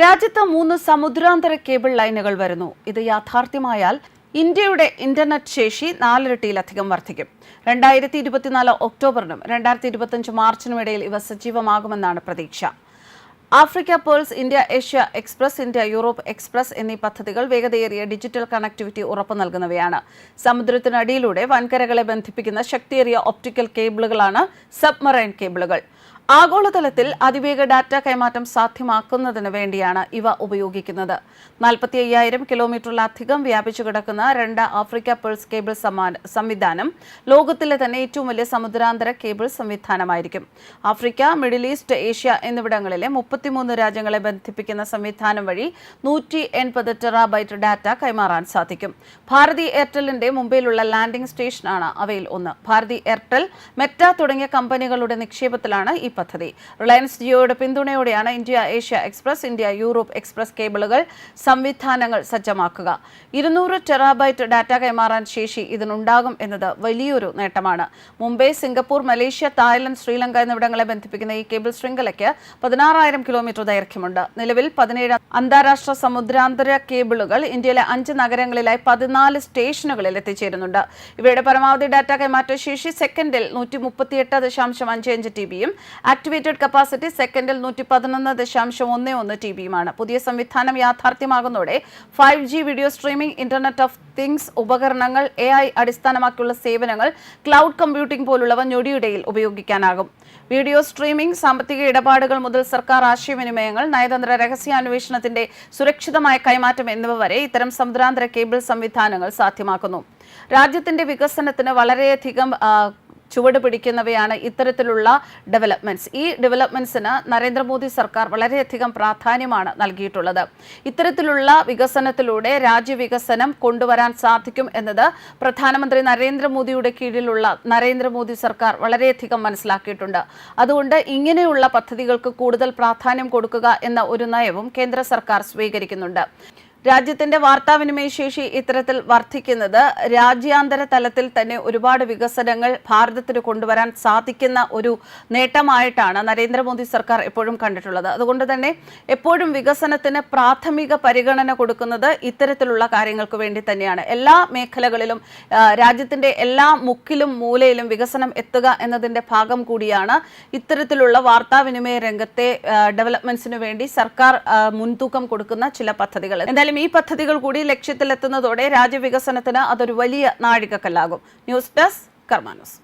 രാജ്യത്ത് മൂന്ന് സമുദ്രാന്തര കേബിൾ ലൈനുകൾ വരുന്നു. ഇത് യാഥാർത്ഥ്യമായാൽ ഇന്ത്യയുടെ ഇന്റർനെറ്റ് ശേഷി നാലിരട്ടിയിലധികം വർദ്ധിക്കും. രണ്ടായിരത്തി ഇരുപത്തിനാല് ഒക്ടോബറിനും രണ്ടായിരത്തി ഇരുപത്തിയഞ്ച് മാർച്ചിനും ഇടയിൽ ഇവ സജീവമാകുമെന്നാണ് പ്രതീക്ഷ. Africa pearls India Asia express India Europe express എന്നീ പദ്ധതികൾ വേഗതയേറിയ ഡിജിറ്റൽ കണക്ടിവിറ്റി ഉറപ്പു നൽകുന്നവയാണ്. സമുദ്രത്തിനടിയിലൂടെ വൻകരകളെ ബന്ധിപ്പിക്കുന്ന ശക്തിയേറിയ ഒപ്റ്റിക്കൽ കേബിളുകളാണ് സബ്മറൈൻ കേബിളുകൾ. ആഗോളതലത്തിൽ അതിവേഗ ഡാറ്റ കൈമാറ്റം സാധ്യമാക്കുന്നതിന് വേണ്ടിയാണ് ഇവ ഉപയോഗിക്കുന്നത്. നാൽപ്പത്തി അയ്യായിരം കിലോമീറ്ററിലധികം വ്യാപിച്ചു കിടക്കുന്ന രണ്ട് ആഫ്രിക്ക പൾസ് കേബിൾ സംവിധാനം ലോകത്തിലെ തന്നെ ഏറ്റവും വലിയ സമുദ്രാന്തര കേബിൾ സംവിധാനമായിരിക്കും. ആഫ്രിക്ക മിഡിൽ ഈസ്റ്റ് ഏഷ്യ എന്നിവിടങ്ങളിലെ മുപ്പത്തിമൂന്ന് രാജ്യങ്ങളെ ബന്ധിപ്പിക്കുന്ന സംവിധാനം വഴി നൂറ്റി എൺപത് ടെറാബൈറ്റ് ഡാറ്റ കൈമാറാൻ സാധിക്കും. ഭാരതി എയർടെല്ലിന്റെ മുംബൈയിലുള്ള ലാൻഡിംഗ് സ്റ്റേഷനാണ് അവയിൽ ഒന്ന്. ഭാരതി എയർടെൽ മെറ്റ തുടങ്ങിയ കമ്പനികളുടെ നിക്ഷേപത്തിലാണ് ഈ പദ്ധതി. റിലയൻസ് ജിയോയുടെ പിന്തുണയോടെയാണ് India Asia express India Europe express കേബിളുകൾ സംവിധാനങ്ങൾ സജ്ജമാക്കുക. ഇരുന്നൂറ് ടെറാബൈറ്റ് ഡാറ്റ കൈമാറാൻ ശേഷി ഇതിനുണ്ടാകും എന്നത് വലിയൊരു നേട്ടമാണ്. Mumbai Singapore Malaysia Thailand Sri Lanka എന്നിവിടങ്ങളെ ബന്ധിപ്പിക്കുന്ന ഈ കേബിൾ ശൃംഖലയ്ക്ക് പതിനാറായിരം കിലോമീറ്റർ ദൈർഘ്യമുണ്ട്. നിലവിൽ പതിനേഴ് അന്താരാഷ്ട്ര സമുദ്രാന്തര കേബിളുകൾ ഇന്ത്യയിലെ അഞ്ച് നഗരങ്ങളിലായി പതിനാല് സ്റ്റേഷനുകളിൽ എത്തിച്ചേരുന്നുണ്ട്. ഇവയുടെ പരമാവധി ഡാറ്റ കൈമാറ്റ ശേഷി സെക്കൻഡിൽ നൂറ്റി മുപ്പത്തിയെട്ട് ദശാംശം അഞ്ച് അഞ്ച് ടി ബിയും ആക്ടിവേറ്റഡ് കപ്പാസിറ്റി സെക്കൻഡിൽ നൂറ്റി പതിനൊന്ന് ദശാംശം ഒന്ന് ഒന്ന് ടി ബിയുമാണ് പുതിയ സംവിധാനം യാഥാർത്ഥ്യമാകുന്നതോടെ five G video streaming internet of things ഉപകരണങ്ങൾ എ ഐ അടിസ്ഥാനമാക്കിയുള്ള സേവനങ്ങൾ ക്ലൗഡ് കമ്പ്യൂട്ടിംഗ് പോലുള്ളവ ഞൊടിയിടയിൽ ഉപയോഗിക്കാനാകും. വീഡിയോ സ്ട്രീമിംഗ് സാമ്പത്തിക ഇടപാടുകൾ മുതൽ സർക്കാർ ആശയവിനിമയങ്ങൾ നയതന്ത്ര രഹസ്യാന്വേഷണത്തിന്റെ സുരക്ഷിതമായ കൈമാറ്റം എന്നിവ വരെ ഇത്തരം സമുദ്രാന്തര കേബിൾ സംവിധാനങ്ങൾ സാധ്യമാക്കുന്നു. രാജ്യത്തിന്റെ വികസനത്തിന് വളരെയധികം ചുവട് പിടിക്കുന്നവയാണ് ഇത്തരത്തിലുള്ള ഡെവലപ്മെന്റ്സ് ഈ ഡെവലപ്മെന്റ്സിന് നരേന്ദ്രമോദി സർക്കാർ വളരെയധികം പ്രാധാന്യമാണ് നൽകിയിട്ടുള്ളത്. ഇത്തരത്തിലുള്ള വികസനത്തിലൂടെ രാജ്യവികസനം കൊണ്ടുവരാൻ സാധിക്കും എന്നത് പ്രധാനമന്ത്രി നരേന്ദ്രമോദിയുടെ കീഴിലുള്ള നരേന്ദ്രമോദി സർക്കാർ വളരെയധികം മനസ്സിലാക്കിയിട്ടുണ്ട്. അതുകൊണ്ട് ഇങ്ങനെയുള്ള പദ്ധതികൾക്ക് കൂടുതൽ പ്രാധാന്യം കൊടുക്കുക എന്ന ഒരു നയവും കേന്ദ്ര സർക്കാർ സ്വീകരിക്കുന്നുണ്ട്. രാജ്യത്തിന്റെ വാർത്താവിനിമയ ശേഷി ഇത്തരത്തിൽ വർദ്ധിക്കുന്നത് രാജ്യാന്തര തലത്തിൽ തന്നെ ഒരുപാട് വികസനങ്ങൾ ഭാരതത്തിന് കൊണ്ടുവരാൻ സാധിക്കുന്ന ഒരു നേട്ടമായിട്ടാണ് നരേന്ദ്രമോദി സർക്കാർ എപ്പോഴും കണ്ടിട്ടുള്ളത്. അതുകൊണ്ട് തന്നെ എപ്പോഴും വികസനത്തിന് പ്രാഥമിക പരിഗണന കൊടുക്കുന്നത് ഇത്തരത്തിലുള്ള കാര്യങ്ങൾക്ക് വേണ്ടി തന്നെയാണ്. എല്ലാ മേഖലകളിലും രാജ്യത്തിന്റെ എല്ലാ മുക്കിലും മൂലയിലും വികസനം എത്തുക എന്നതിന്റെ ഭാഗം കൂടിയാണ് ഇത്തരത്തിലുള്ള വാർത്താവിനിമയ രംഗത്തെ ഡെവലപ്മെന്റ്സിനു വേണ്ടി സർക്കാർ മുൻതൂക്കം കൊടുക്കുന്ന ചില പദ്ധതികൾ. എന്തായാലും ഈ പദ്ധതികൾ കൂടി ലക്ഷ്യത്തിലെത്തുന്നതോടെ രാജ്യവികസനത്തിന് അതൊരു വലിയ നാഴികക്കല്ലാകും. News desk കർമാനോസ്.